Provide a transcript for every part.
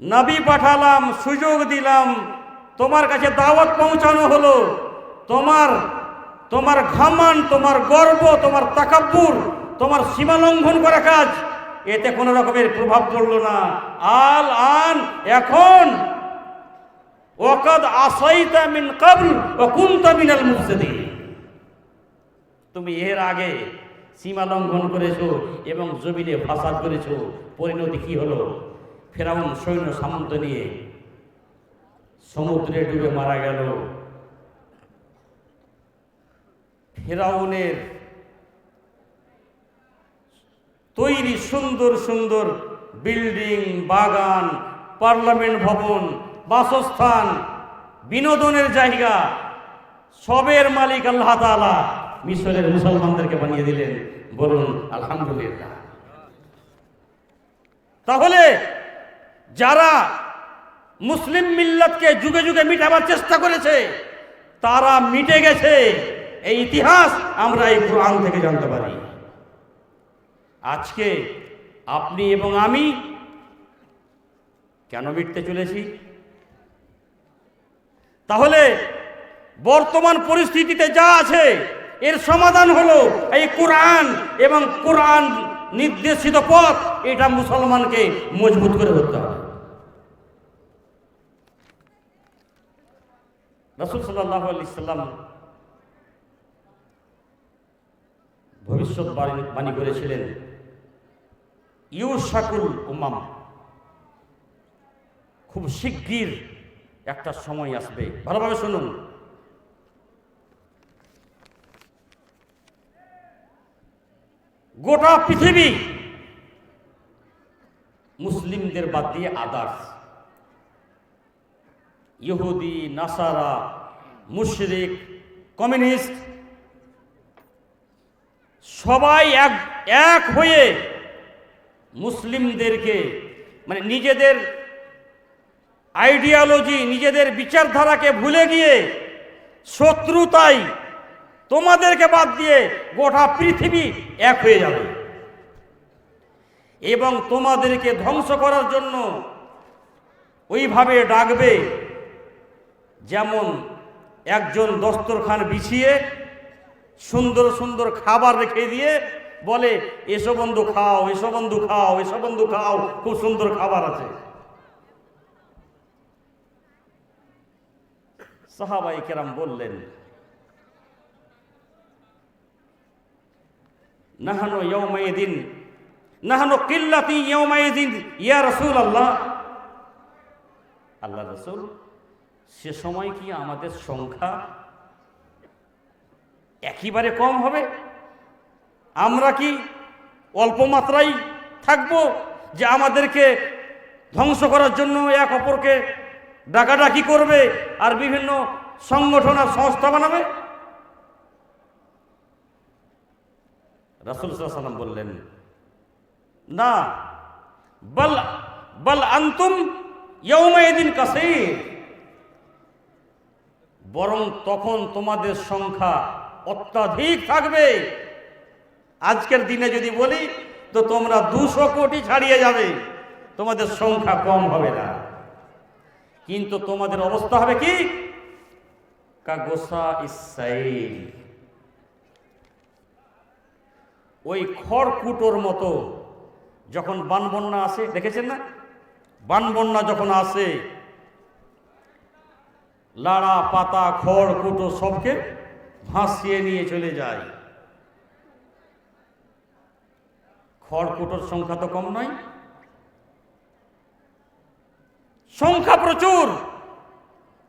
নাবি পাঠালাম, সুযোগ দিলাম, তোমার কাছে দাওয়াত পৌঁছানো হলো। তোমার তোমার ঘামান, তোমার গর্ব, তোমার তাকাব্বুর, তোমার সীমা লঙ্ঘন করা কাজ, এতে কোনো রকমের প্রভাব পড়ল না। আল আন, এখন, ওয়াকাদ আসাইতা মিন কাবল ওয়া কুনতা মিনাল মুফসিদিন। তুমি এর আগে সীমা লঙ্ঘন করেছ এবং জমিনে ফাসাদ করেছ, পরিণতি কি হলো? ফেরাউন সৈন্য সামন্ত নিয়ে সমুদ্রে ডুবে মারা গেল। ফেরাউনের তৈরি সুন্দর সুন্দর বিল্ডিং, বাগান, পার্লামেন্ট ভবন, বাসস্থান, বিনোদনের জায়গা, সবের মালিক আল্লাহ তাআলা মিশরের মুসলমানদেরকে বানিয়ে দিলেন। বলুন, আলহামদুলিল্লাহ। তাহলে যারা মুসলিম মিল্লাতকে যুগে যুগে মিটাবার চেষ্টা করেছে, তারা মিটে গেছে। এই ইতিহাস আমরা এই কোরআন থেকে জানতে পারি। আজকে আপনি এবং আমি কেন মিটতে চলেছি? তাহলে বর্তমান পরিস্থিতিতে যা আছে, এর সমাধান হলো এই কোরআন এবং কোরআন নির্দেশিত পথ, এটা মুসলমানকে মজবুত করে ধরতে হবে। রসুল সাল্লাহ আলি সাল্লাম ভবিষ্যৎ বাণী করেছিলেন ইউসাকুল উমাম খুব শিগগির একটা সময় আসবে। ভালোভাবে শুনুন। গোটা পৃথিবী মুসলিমদের বাদ দিয়ে আদার্স ইহুদি, নাসারা, মুশরিক কমিউনিস্ট সবাই এক এক হয়ে মুসলিমদেরকে মানে নিজেদের আইডিয়ালজি নিজেদের বিচারধারাকে ভুলে গিয়ে শত্রুতাই তোমাদেরকে বাদ দিয়ে গোটা পৃথিবী এক হয়ে যাবে। এবং তোমাদেরকে ধ্বংস করার জন্য ওইভাবে ডাকবে যেমন একজন দস্তরখান বিছিয়ে সুন্দর সুন্দর খাবার রেখে দিয়ে বলে, এসো বন্ধু খাও, এসো বন্ধু খাও, এসো বন্ধু খাও, খুব সুন্দর খাবার আছে। সাহাবাই কেরাম বললেন নাহানো ইয়ৌমাইদিন নাহানো কিল্লাতি ইয়ৌমাইদিন ইয়া রসুল আল্লাহ আল্লাহ রসুল, সে সময় কি আমাদের সংখ্যা একেবারে কম হবে? আমরা কি অল্প মাত্রায় থাকব যে আমাদেরকে ধ্বংস করার জন্য এক অপরকে ডাকাডাকি করবে আর বিভিন্ন সংগঠন আর সংস্থা বানাবে? রাসুল সাল্লাম বললেন, না, বল বল আন্তুম ইয়ৌমাইদিন কাসির। বরং তখন তোমাদের সংখ্যা অত্যাধিক থাকবে। আজকের দিনে যদি বলি, তো তোমরা দুশো কোটি ছাড়িয়ে যাবে। তোমাদের সংখ্যা কম হবে না। কিন্তু তোমাদের অবস্থা হবে কি? কাগোসা ইসাইল ওই খড়কুটোর মতো যখন বানবন্যা আসে, দেখেছেন না? বানবন্যা যখন আসে, লাড়া, পাতা খড় কুটো সবকে ভাসিয়ে নিয়ে চলে যায়। খড় কুটোর সংখ্যা তো কম নয়। সংখ্যা প্রচুর।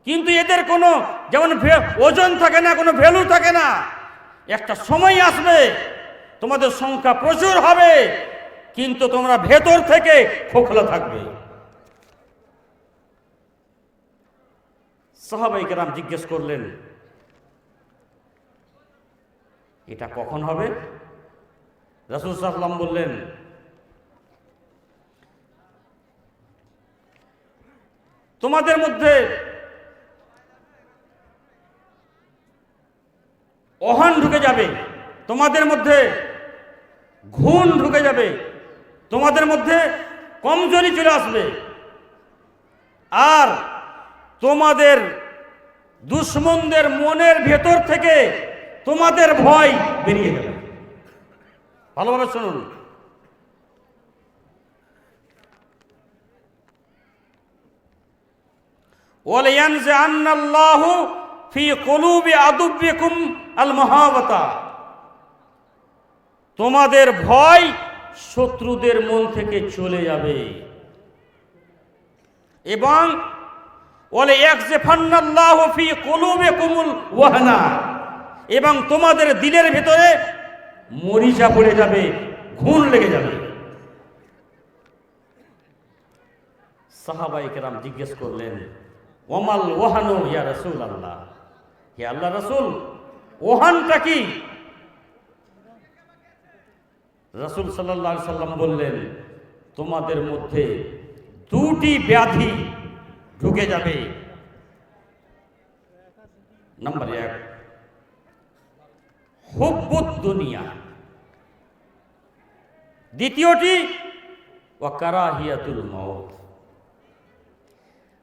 কিন্তু এদের কোনো, যেমন ওজন থাকে না, কোনো ভ্যালু থাকে না। একটা সময় আসবে। তোমাদের সংখ্যা প্রচুর হবে, কিন্তু তোমরা ভেতর থেকে খোখলা থাকবে। সাহাবাই কেরাম জিজ্ঞেস করলেন, এটা কখন হবে? রাসুল সাল্লাম বললেন, তোমাদের মধ্যে অহান ঢুকে যাবে। তোমাদের মধ্যে ঘুণ ঢুকে যাবে। তোমাদের মধ্যে কমজোরি চলে আসবে। আর তোমাদের দুশ্মনদের মনের ভেতর থেকে তোমাদের ভয় বেরিয়ে যাবে। ভালোভাবে শুনুন। ওয়ালিয়ানজে আন্নাল্লাহু ফি কুলুবি আদুবিকুম আল মহাবতা তোমাদের ভয় শত্রুদের মন থেকে চলে যাবে। এবং ওলে একজেফান্নাল্লাহ ফি কুলুবিকুমুল ওয়াহনা, এবং তোমাদের দিলের ভেতরে মরিচা পড়ে যাবে, ঘুণ লেগে যাবে। সাহাবাই কেরাম জিজ্ঞেস করলেন, ওমাল ওহানো ইয়া রসুল আল্লাহ হে আল্লাহ রসুল ওহানটা কি? রসুল সাল্লাহ সাল্লাম বললেন, তোমাদের মধ্যে দুটি ব্যাধি ঢুকে যাবে। নাম্বার এক হুব্বুত দুনিয়া। দ্বিতীয়টি ওয়াকারাহিয়াতুল মৌত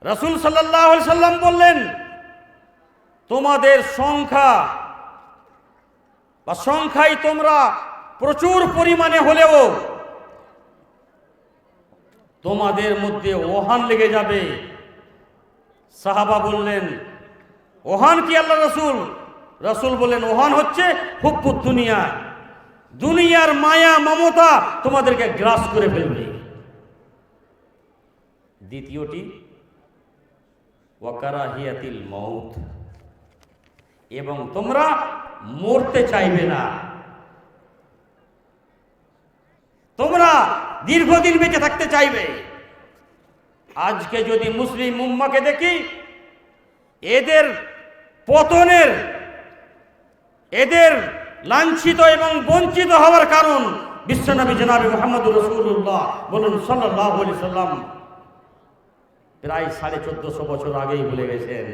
রসুল সাল্লাহ সাল্লাম বললেন, তোমাদের সংখ্যা বা সংখ্যায় তোমরা প্রচুর পরিমাণে হলেও তোমাদের মধ্যে ওহান লেগে যাবে। সাহাবা বললেন, ওহান কি আল্লাহ রসুল? রসুল বললেন, ওহান হচ্ছে হুব্বুত দুনিয়া। দুনিয়ার মায়া, মমতা তোমাদেরকে গ্রাস করে ফেলবে। দ্বিতীয়টি, ওয়াকারাহিয়াতিল মৌত এবং তোমরা মরতে চাইবে না। তোমরা দীর্ঘদিন বেঁচে থাকতে চাইবে। আজকে যদি মুসলিম উম্মাকে দেখি, এদের পতনের, এদের লাঞ্ছিত এবং বঞ্চিত হওয়ার কারণ বিশ্বনবী জনাবি মোহাম্মদুর রসুল্লাহ বলুন সাল্লাহ সাল্লাম। প্রায় সাড়ে চোদ্দশো বছর আগেই বলে গেছেন,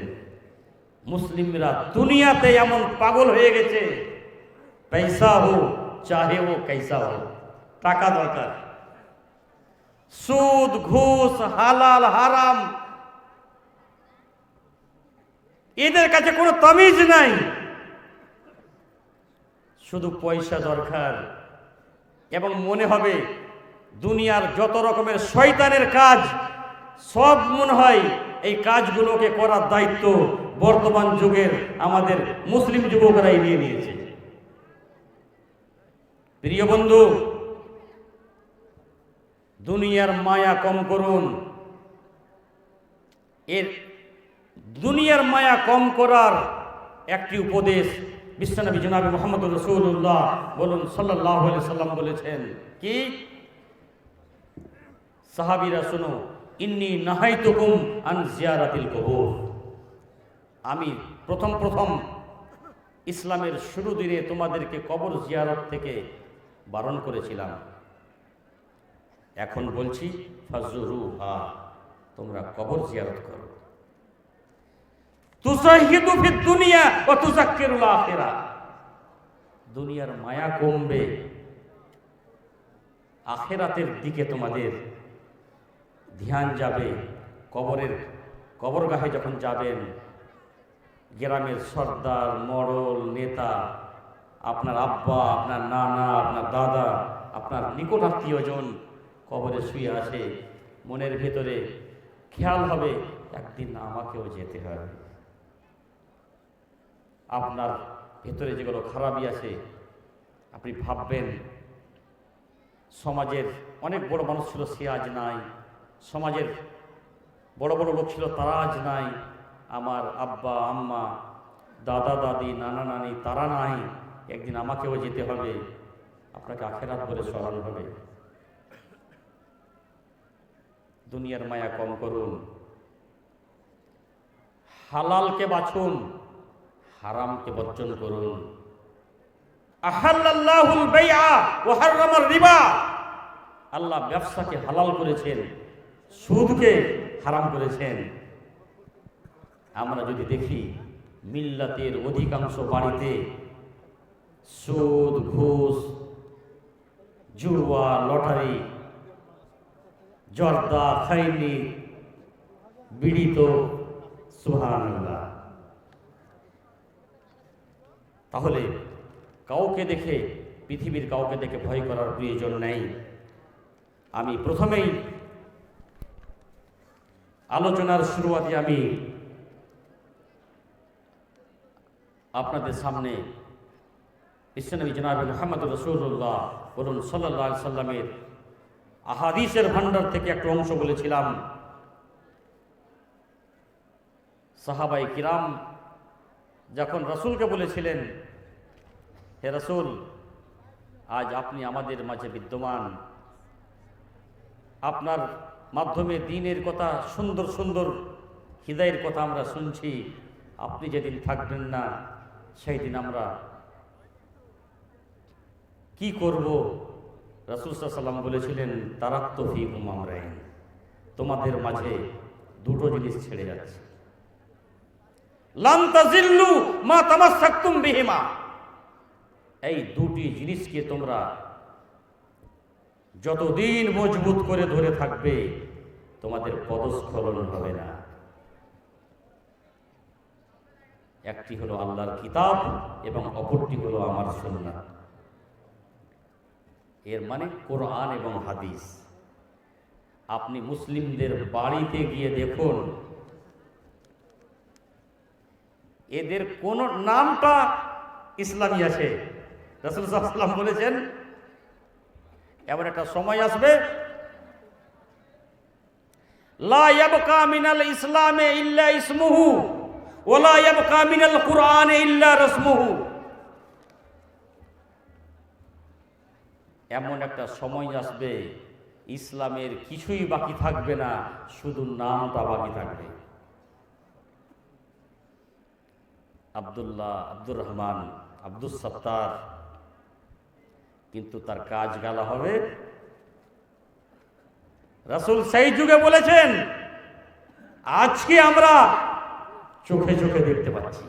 মুসলিমরা দুনিয়াতে এমন পাগল হয়ে গেছে, পয়সা হোক, চাহে হোক, কাইসা হোক। টাকা দরকার। সুদ, ঘুষ, হালাল, হারাম। এদের কাছে কোনো তমিজ নাই। শুধু পয়সা দরকার। এবং মনে হবে, দুনিয়ার যত রকমের শয়তানের কাজ, সব মনে হয় এই কাজগুলোকে করার দায়িত্ব বর্তমান যুগের আমাদের মুসলিম যুবকরাই নিয়ে নিয়েছে। প্রিয় বন্ধু দুনিয়ার মায়া কম করুন। এর দুনিয়ার মায়া কম করার একটি উপদেশ বিশ্বনবী জনাবি মোহাম্মদ রসুল্লাহ বলুন সাল্লাহ সাল্লাম বলেছেন, কি? সাহাবিরা, শুনো, ইন্নি নাহাইতুকুম আন জিয়ারাতিল কবর। আমি প্রথম প্রথম ইসলামের শুরু দিনে তোমাদেরকে কবর জিয়ারত থেকে বারণ করেছিলাম। এখন বলছি ফজরু হা তোমরা কবর জিয়ারত করো। তুসাহিদু ফিদ দুনিয়া ও তুজাক্কিরুল আখিরা। দুনিয়ার মায়া কমবে। আখেরাতের দিকে তোমাদের ধ্যান যাবে। কবরের কবরগাহে যখন যাবেন, গ্রামের সর্দার মডল নেতা, আপনার আব্বা, আপনার নানা, আপনার দাদা, আপনার নিকট আত্মীয়জন কবরে শুয়ে আসে মনের ভেতরে খেয়াল হবে, একদিন আমাকেও যেতে হবে। আপনার ভেতরে যেগুলো খারাপই আছে, আপনি ভাববেন, সমাজের অনেক বড় মানুষ ছিল, সে আজ নাই। সমাজের বড় বড় লোক ছিল, তারা আজ নাই। আমার আব্বা, আম্মা, দাদা, দাদি, নানা, নানি, তারা নাই। একদিন আমাকেও যেতে হবে। আপনাকে আখেরাত বলে স্মরণ হবে। দুনিয়ার মায়া কম করুন। হালালকে বাছুন হারামকে বর্জন করুন। রিবা। আল্লাহ ব্যবসাকে হালাল করেছেন, সুদকে হারাম করেছেন। আমরা যদি দেখি, মিল্লাতের অধিকাংশ বাড়িতে সুদ, ঘুষ, জুয়া, লটারি জর্দা খৈনি বিড়িত, সুবহানাল্লাহ। তাহলে কাউকে দেখে, পৃথিবীর কাউকে দেখে ভয় করার প্রয়োজন নেই। আমি প্রথমেই আলোচনার শুরুয়াতে আমি আপনাদের সামনে ইসলামী জনাব মোহাম্মদ রসুল্লাহ বলুন সাল্লাহ সাল্লামের আহাদিসের ভান্ডার থেকে একটা অংশ বলেছিলাম। সাহাবাই কিরাম যখন রসুলকে বলেছিলেন, হে রসুল, আজ আপনি আমাদের মাঝে বিদ্যমান। আপনার মাধ্যমে দিনের কথা, সুন্দর সুন্দর হৃদয়ের কথা আমরা শুনছি। আপনি যেদিন থাকবেন না সেই দিন আমরা কি করব? রাসুল সাল্লাম বলেছিলেন তারাক্তফি উমামরাইন তোমাদের মাঝে দুটো জিনিস ছেড়ে যাচ্ছে। লান্তাজিল্লু মা তামাসাক্তুম বিহিমা। এই দুটি জিনিসকে তোমরা যতদিন মজবুত করে ধরে থাকবে, তোমাদের পদস্খলন হবে না। একটি হলো আল্লাহর কিতাব এবং অপরটি হলো আমার সুন্নাহ এর মানে কোরআন এবং হাদিস। আপনি মুসলিমদের বাড়িতে গিয়ে দেখুন, এদের কোন নামটা ইসলামী আছে। রসুল সাল্লাম বলেছেন, এমন একটা সময় আসবে, লা ইসলামে ইল্লা ইসমুহু ওলা ইয়াবকা মিনাল কুরআনে ইল্লা রসমুহু। এমন একটা সময় আসবে, ইসলামের কিছুই বাকি থাকবে না, শুধু নামটা বাকি থাকবে। আবদুল্লাহ আব্দুর রহমান আব্দুল সত্তার। কিন্তু তার কাজ গালা হবে। রাসুল সেই যুগে বলেছেন, আজকে আমরা চোখে চোখে দেখতে পাচ্ছি।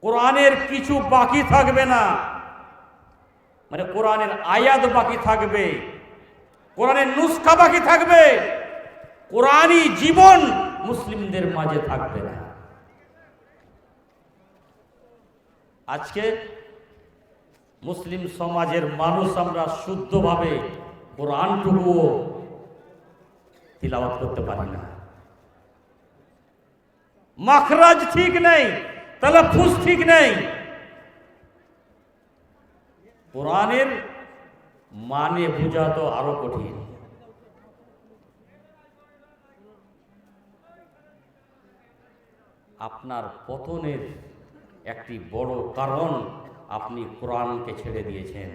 কোরআনের কিছু বাকি থাকবে না। মানে কোরআনের আয়াত বাকি থাকবে। কোরআনের নুসখা বাকি থাকবে। কোরআনই জীবন মুসলিমদের মাঝে থাকবে না। আজকে মুসলিম সমাজের মানুষ আমরা শুদ্ধভাবে কোরআনটুকুও তিলাওয়াত করতে পারি না। মাখরাজ ঠিক নেই, তালাফুজ ঠিক নেই। কোরআনের মানে বোঝা তো আরও কঠিন। আপনার পতনের একটি বড় কারণ আপনি কোরআনকে ছেড়ে দিয়েছেন।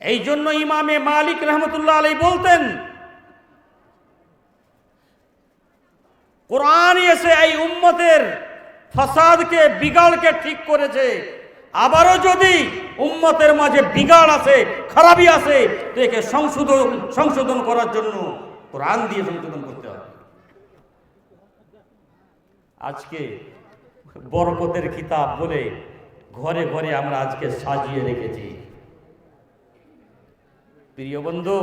এই জন্য ইমামে মালিক রহমতুল্লাহ আলাই বলতেন, কোরআন এসে এই উম্মতের ফাসাদকে, বিগাড়কে ঠিক করেছে। আবারও যদি উম্মতের মাঝে বিগাড় আসে, খারাপই তো একে সংশোধন সংশোধন করার জন্য কোরআন দিয়ে সংশোধন করতে হবে। আজকে বরকতের কিতাব বলে ঘরে ঘরে আমরা আজকে সাজিয়ে রেখেছি। প্রিয় বন্ধু,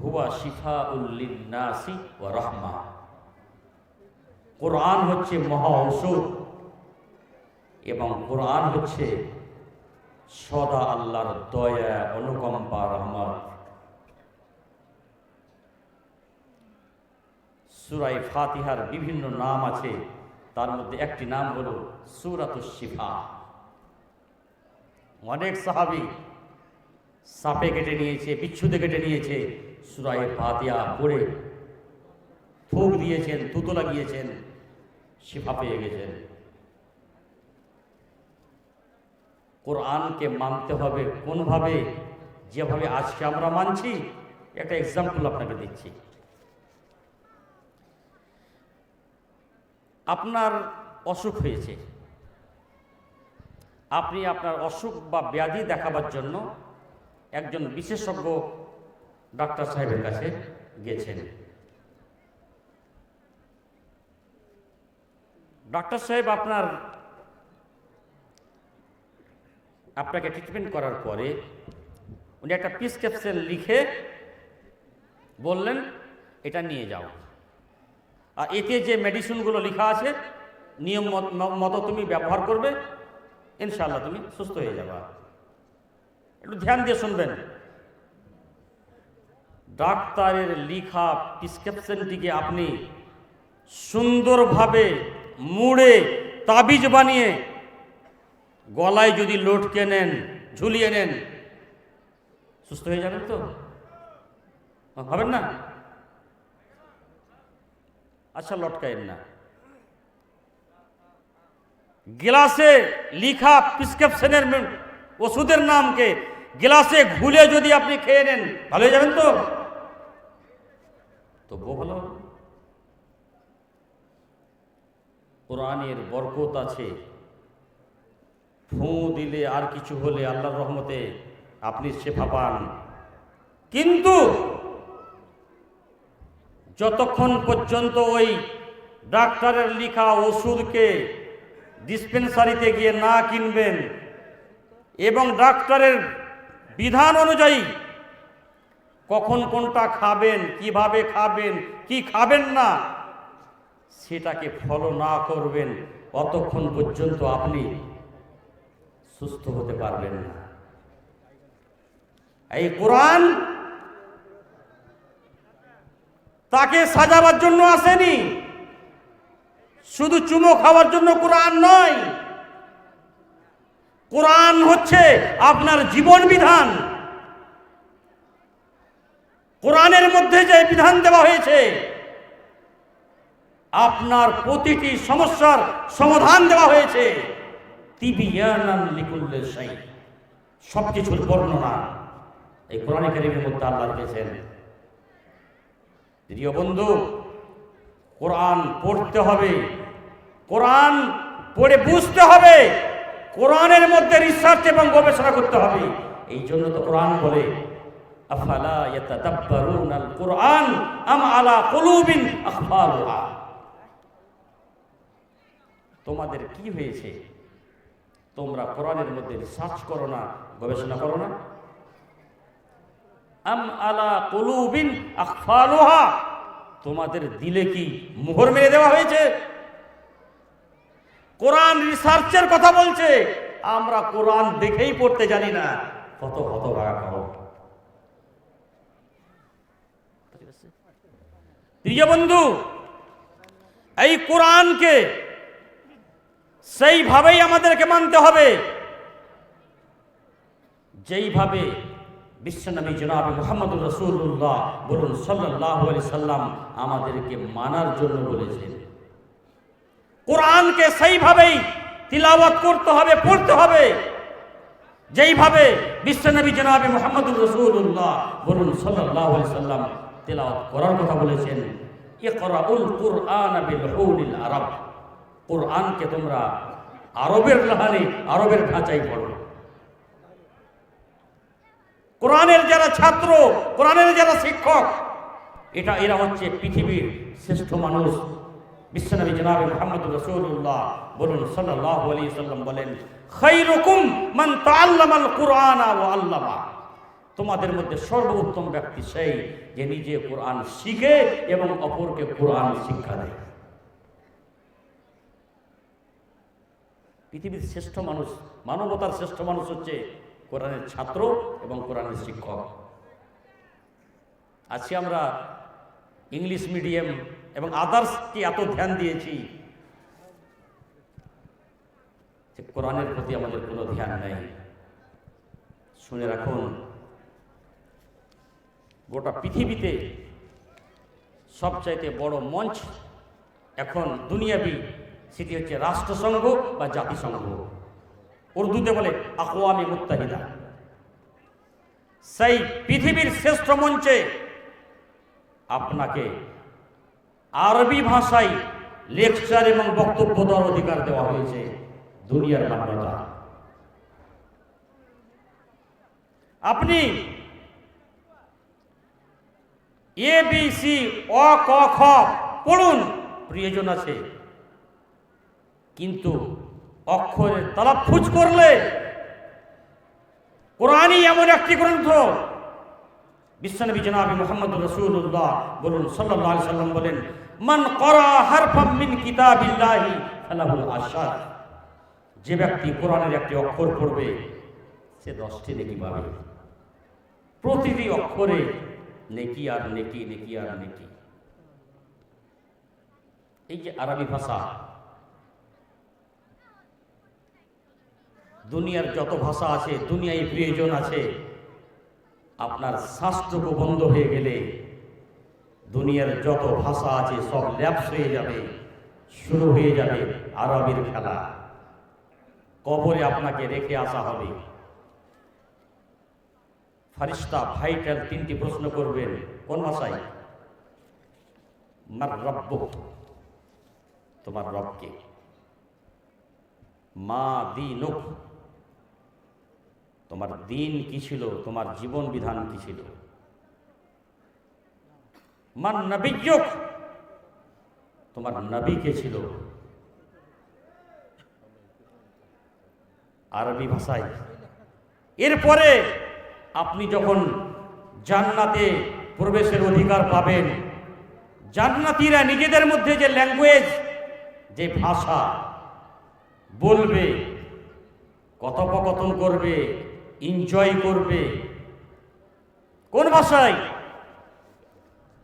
হুয়া শিফা উল্লিনাসি ও রহমা। কোরআন হচ্ছে মহা ঔষধ এবং কোরআন হচ্ছে সদা আল্লাহর দয়া, অনুকম্পা, রহমত। সুরাই ফাতিহার বিভিন্ন নাম আছে, তার মধ্যে একটি নাম হলো সুরাত শিফা। অনেক সাহাবি সাপে কেটে নিয়েছে বিচ্ছুদে কেটে নিয়েছে সুরাই ফাতিহা পড়ে ফুক দিয়েছেন, তুতো লাগিয়েছেন, শিফা পেয়ে গেছেন। কোরআনকে মানতে হবে কোনভাবে? যেভাবে আজকে আমরা মানছি, একটা এক্সাম্পল আপনাকে দিচ্ছি। আপনার অসুখ হয়েছে। আপনি আপনার অসুখ বা ব্যাধি দেখাবার জন্য একজন বিশেষজ্ঞ ডাক্তার সাহেবের কাছে গেছেন। ডক্টর সাহেব আপনার আপনাকে ট্রিটমেন্ট করার পরে উনি একটা প্রিসক্রিপশন লিখে বললেন, এটা নিয়ে যাও। আর এতে যে মেডিসিনগুলো লেখা আছে, নিয়ম মতো তুমি ব্যবহার করবে ইনশাআল্লাহ তুমি সুস্থ হয়ে যাবা। একটু ধ্যান দিয়ে শুনবেন। ডাক্তারের লিখা প্রিসক্রিপশনটিকে আপনি সুন্দরভাবে মুড়ে তাবিজ বানিয়ে গলায় যদি লটকে নেন ঝুলিয়ে নেন সুস্থ হয়ে যাবেন তো? হবেন না? আচ্ছা লটকায়েন না। গ্লাসে লিখা প্রিসক্রিপশনের ওষুধের নামকে গ্লাসে ঘুলে যদি আপনি খেয়ে নেন, ভালো হয়ে যাবেন তো? তবুও ভালো। কোরআনের বরকত আছে। ফু দিলে আর কিছু হলে আল্লাহর রহমতে আপনি শেফা পান। কিন্তু যতক্ষণ পর্যন্ত ওই ডাক্তারের লিখা ওষুধকে ডিসপেন্সারিতে গিয়ে না কিনবেন এবং ডাক্তারের বিধান অনুযায়ী কখন কোনটা খাবেন, কীভাবে খাবেন, কি খাবেন না, সেটাকে ফলো না করবেন, অতক্ষণ পর্যন্ত আপনি সুস্থ হতে পারবেন না। এই কোরআন তাকে সাজাবার জন্য আসেনি। শুধু চুমো খাওয়ার জন্য কোরআন নয়। কোরআন হচ্ছে আপনার জীবন বিধান। কোরআনের মধ্যে যে বিধান দেওয়া হয়েছে, আপনার প্রতিটি সমস্যার সমাধান দেওয়া হয়েছে। সব কিছুর বর্ণনা। এই কোরআন কারিমের মধ্যে আল্লাহ রেখেছেন প্রিয় বন্ধু, কোরআন পড়তে হবে। কোরআন পড়ে বুঝতে হবে, কোরআনের মধ্যে রিসার্চ এবং গবেষণা করতে হবে। এই জন্য তো কোরআন বলে, আফালা ইয়াতাদাব্বারুনাল কোরআন আম আলা কুলুবিন আখফালুহা তোমাদের কি হয়েছে? তোমরা কোরআনের মধ্যে রিসার্চ করো না, গবেষণা করো না? আম আলা কুলুবিন আখফালুহা তোমাদের দিলে কি মোহর মেরে দেওয়া হয়েছে? কোরআন রিসার্চের কথা বলছে। আমরা কোরআন দেখেই পড়তে জানি না। কত কত প্রিয় বন্ধু, এই কোরআনকে সেইভাবেই আমাদেরকে মানতে হবে। যেইভাবে বিশ্বনবী জনাব মোহাম্মদ রসুল্লাহ বলুন সাল্লাহ আলি সাল্লাম আমাদেরকে মানার জন্য বলেছেন। কোরআনকে সেইভাবেই তিলাওয়াত করতে হবে, পড়তে হবে। যেইভাবে বিশ্বনবী জনাব মোহাম্মদ রসুল্লাহ বলুন সাল্লাহ সাল্লাম তিলাওয়াত করার কথা বলেছেন, ইকরাউল কুরআন বিল হুলিল আরব। কোরআনকে তোমরা আরবের লাহানে, আরবের ঢাঁচাই পড়ো। কোরআনের যারা ছাত্র, কোরআনের যারা শিক্ষক, এটা এরা হচ্ছে পৃথিবীর শ্রেষ্ঠ মানুষ। বিশ্বনবী জনাবে মোহাম্মদ রসুল্লাহ বলুন সাল্লাহ আলী সাল্লাম বলেন খৈরকুম মান তাল্লামাল কুরআনা ও আল্লামা। তোমাদের মধ্যে সর্বোত্তম ব্যক্তি সেই যে নিজে কোরআন শিখে এবং অপরকে কোরআন শিক্ষা দেয়। পৃথিবীর শ্রেষ্ঠ মানুষ, মানবতার শ্রেষ্ঠ মানুষ হচ্ছে কোরআনের ছাত্র এবং কোরআনের শিক্ষক। আজকে আমরা ইংলিশ মিডিয়াম এবং আদার্সকে এত ধ্যান দিয়েছি কোরআনের প্রতি আমাদের কোনো ধ্যান নেই। শুনে রাখুন, গোটা পৃথিবীতে সবচাইতে বড় মঞ্চ এখন দুনিয়াবি, সেটি হচ্ছে রাষ্ট্রসংঘ বা জাতিসংঘ। উর্দুতে বলে আকোয়ামি মুত্তাহিদা। সেই পৃথিবীর শ্রেষ্ঠ মঞ্চে আপনাকে আরবি ভাষায় লেকচার এবং বক্তব্য দেওয়ার অধিকার দেওয়া হয়েছে দুনিয়ার মান্যতা। আপনি এ বি সি অ, ক, খ পড়ুন, প্রিয়জন আছে। কিন্তু অক্ষরের তালাফুজ করলে কোরআনই এমন একটি গ্রন্থ বিশ্বনবী জনাবি মোহাম্মদ রসুল্লাহ বলুন সাল্লাহ সাল্লাম বলেন, মান করা হারফাম মিন কিতাবিল্লাহি ফালাহুল আশার যে ব্যক্তি কোরআনের একটি অক্ষর পড়বে, সে দশটি নেকি পাবে। প্রতিটি অক্ষরে নেকি আর নেকি নেকি আর নেকি। এই যে আরবি ভাষা, দুনিয়ার যত ভাষা আছে, দুনিয়ায় প্রয়োজন আছে আপনার শ্বাসটুকু বন্ধ হয়ে গেলে দুনিয়ার যত ভাষা আছে সব ল্যাপস হয়ে যাবে, শুরু হয়ে যাবে আরবির খেলা। কবরে আপনাকে রেখে আসা হবে। ফারিস্তা ভাইটাল তিনটি প্রশ্ন করবেন। কোন ভাষায়? রব্ব। তোমার রবকে। মা দিনুক। তোমার দিন কি ছিল? তোমার জীবন বিধান কি ছিল? মান নবিযুক তোমার নবী কে ছিল? আরবি ভাষায়। এরপরে আপনি যখন জান্নাতে প্রবেশের অধিকার পাবেন, জান্নাতীরা নিজেদের মধ্যে যে ল্যাঙ্গুয়েজ যে ভাষা বলবে, কথোপকথন করবে এনজয় করবে। কোন ভাষায়?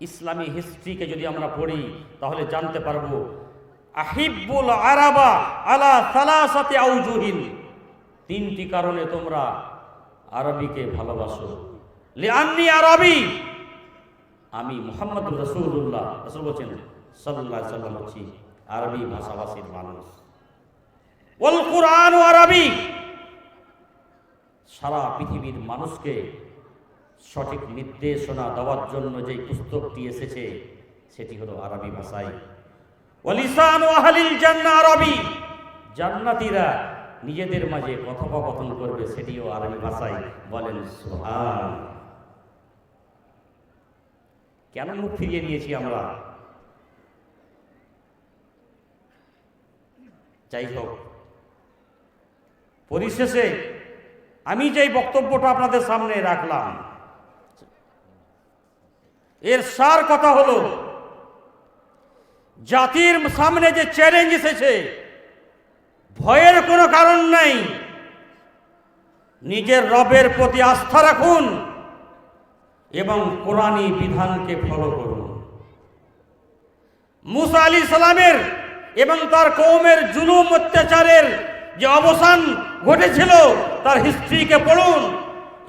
ইসলামী হিস্ট্রিকে যদি আমরা পড়ি, তাহলে জানতে পারব আহিবুল আরাবা আলা সালাসাতে আউজুহিন। তিনটি কারণে তোমরা আরবিকে ভালোবাসো। লিআন্নি আরবি, আমি মোহাম্মদ রসুল্লাহ রসুল বলছেন সাল্লাহ সাল্লাম হচ্ছি আরবি ভাষাভাষীর মানুষ। ওল কোরআন আরবি সারা পৃথিবীর মানুষকে সঠিক নির্দেশনা দেওয়ার জন্য যে পুস্তকটি এসেছে, সেটি হলো আরবি ভাষায়। জান্নাহ আরবি। নিজেদের মাঝে কথোপকথন করবে, সেটিও আরবি ভাষায় বলেন, সুবহান। কেন মুখ ফিরিয়ে নিয়েছি আমরা? যাই হোক, পরিশেষে আমি যেই বক্তব্যটা আপনাদের সামনে রাখলাম, এর সার কথা হলো, জাতির সামনে যে চ্যালেঞ্জ এসেছে, ভয়ের কোনো কারণ নাই। নিজের রবের প্রতি আস্থা রাখুন এবং কোরআনী বিধানকে ফলো করুন। মুসা আলী সালামের এবং তার কৌমের জুলুম অত্যাচারের যে অবসান ঘটেছিল, তার হিস্ট্রিকে পড়ুন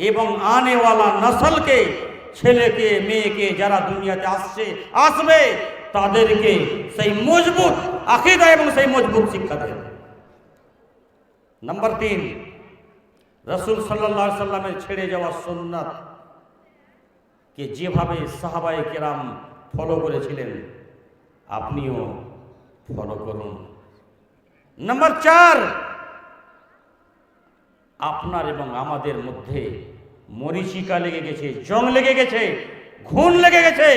এবং আনেওয়ালা নসলকে, ছেলেকে, মেয়েকে যারা দুনিয়াতে আসছে, আসবে, তাদেরকে সেই মজবুত আকিদা এবং সেই মজবুত শিক্ষা দেন। নাম্বার তিন, রসুল সাল্লাহ সাল্লামের ছেড়ে যাওয়া সুন্নাত কে যেভাবে সাহাবায়ে কেরাম ফলো করেছিলেন, আপনিও ফলো করুন। নাম্বার চার আপনার এবং আমাদের মধ্যে মরিচিকা লেগে গেছে, জং লেগে গেছে, ঘুণ লেগে গেছে।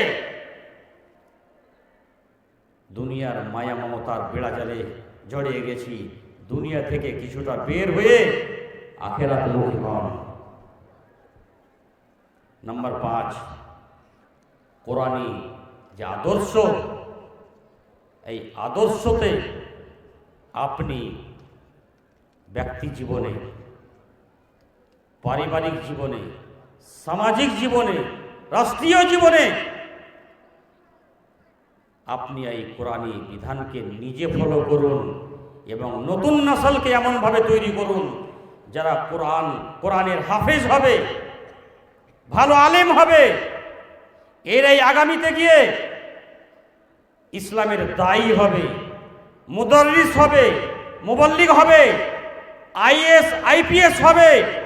দুনিয়ার মায়া মমতার বেড়া জালে জড়িয়ে গেছি, দুনিয়া থেকে কিছুটা বের হয়ে আখেরাত মুখী হন নাম্বার পাঁচ কোরআনী যে আদর্শ, এই আদর্শতে আপনি ব্যক্তি জীবনে পারিবারিক জীবনে, সামাজিক জীবনে, রাষ্ট্রীয় জীবনে আপনি এই কোরআনী বিধানকে নিজে ফলো করুন এবং নতুন নসলকে এমনভাবে তৈরি করুন যারা কোরআন, কোরআনের হাফেজ হবে, ভালো আলেম হবে। এর এই আগামীতে গিয়ে ইসলামের দায়ী হবে মুদরিস হবে, মুবল্লিগ হবে, আইএস, আইপিএস হবে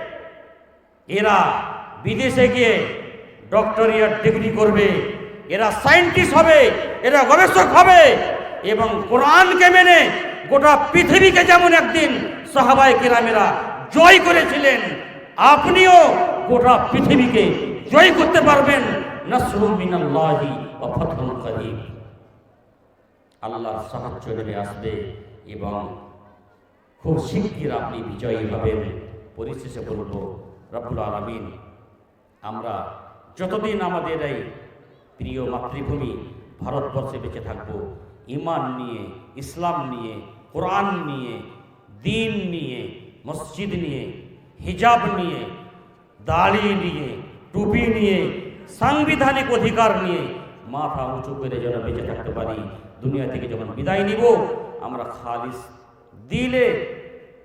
এরা বিদেশে গিয়ে ডক্টরিয়ার ডিগ্রি করবে, এরা সায়েন্টিস্ট হবে, এরা গবেষক হবে এবং কোরআনকে মেনে গোটা পৃথিবীকে যেমন একদিন সাহাবায় কিরামেরা জয় করেছিলেন, আপনিও গোটা পৃথিবীকে জয় করতে পারবেন। আল্লাহর সাহায্য নেমে আসবে এবং খুব শিগগির আপনি বিজয়ী হবেন। পরিশেষে বলব রব্বুল আলমিন, আমরা যতদিন আমাদের এই প্রিয় মাতৃভূমি ভারতবর্ষে বেঁচে থাকব ইমান নিয়ে, ইসলাম নিয়ে, কোরআন নিয়ে, দিন নিয়ে, মসজিদ নিয়ে, হিজাব নিয়ে, দাড়ি নিয়ে, টুপি নিয়ে, সাংবিধানিক অধিকার নিয়ে মাথা উঁচু করে যেন বেঁচে থাকতে পারি, দুনিয়া থেকে যখন বিদায় নিব, আমরা খালিস দিলে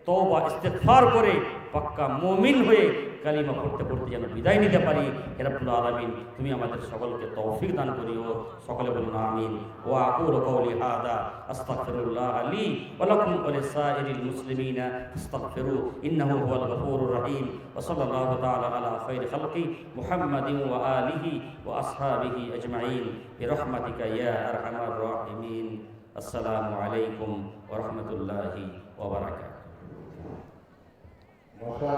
তওবা ইস্তেগফার করে পাক্কা মুমিন হয়ে কালিমা পড়তে পড়তে যেন বিদায় নিতে পারি হেরাবুল আলমিন, তুমি আমাদের সকলকে তৌফিক দান করিও। সকলে বলুন আমিন। ও আকুর কওলি হাদা, আস্তাগফিরুল্লাহ লি ওয়া লাকুম ওয়া লিসাইরিল মুসলিমিনা, ফাস্তাগফিরু, ইন্নাহু হুয়াল গফুরুর রহিম। ওয়া সাল্লাল্লাহু তাআলা আলা খাইরি খালকি মুহাম্মাদিন ওয়া আলিহি ওয়া আসহাবিহি আজমাইন। বিরহমাতিকা ইয়া আরহামার রাহিমিন। আসসালামু আলাইকুম ওয়া রাহমাতুল্লাহি ওয়া বারাকাতুহু। মশা